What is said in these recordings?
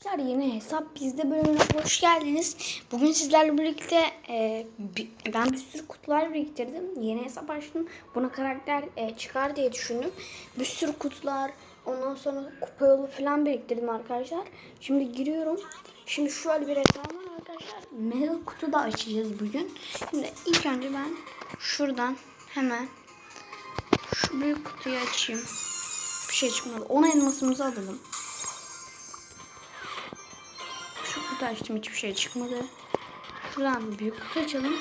Arkadaşlar yeni hesap bizde bölümüne hoş geldiniz. Bugün sizlerle birlikte e, ben bir sürü kutular biriktirdim. Yeni hesap açtım. Buna karakter e, çıkar diye düşündüm. Bir sürü kutular, ondan sonra kupa yolu falan biriktirdim arkadaşlar. Şimdi giriyorum. Şimdi şöyle bir hesabım var arkadaşlar. Medal kutu da açacağız bugün. Şimdi ilk önce ben şuradan hemen şu büyük kutuyu açayım. Bir şey çıkmadı. 10 elmasımızı alalım. Kutu açtım hiçbir şey çıkmadı. Şuradan büyük kutu açalım.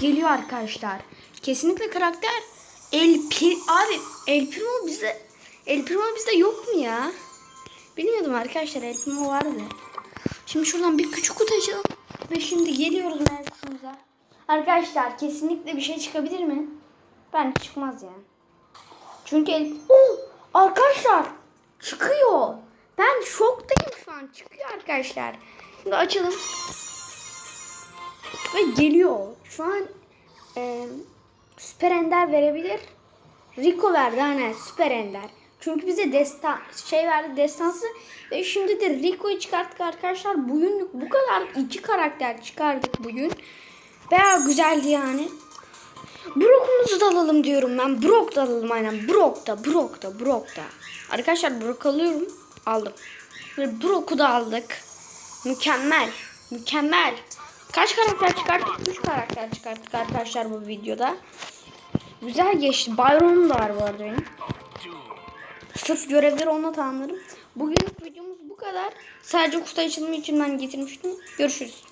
Geliyor arkadaşlar. Kesinlikle karakter El abi El Primo bizde El Primo bizde yok mu ya? Bilmiyordum arkadaşlar El Primo vardı. Şimdi şuradan bir küçük kutu açalım. Ve şimdi geliyoruz meğer kutumuza. Arkadaşlar kesinlikle bir şey çıkabilir mi? Bence çıkmaz yani. Çünkü el... Oo, arkadaşlar çıkıyor. Ben şoktayım şu an. Çıkıyor arkadaşlar. Şimdi açalım. Ve geliyor. Şu an e, Süper Ender verebilir. Rico verdi hani Süper Ender. Çünkü bize destan şey verdi destansı ve şimdi de Rico'yu çıkarttık arkadaşlar. Bugün bu kadar iki karakter çıkardık bugün. Bayağı güzeldi yani. Brock'umuzu da alalım diyorum ben. Brock da alalım aynen. Brock da, Brock da, Brock da. Arkadaşlar Brock alıyorum. Aldım. Ve Brock'u da aldık. Mükemmel. Mükemmel. Kaç karakter çıkarttık? 3 karakter çıkarttık arkadaşlar bu videoda. Güzel geçti. Byron'um da var bu arada benim. Sırf görevleri onunla tamamlarım. Bugünlük videomuz bu kadar. Sadece kutu açılımı için ben getirmiştim. Görüşürüz.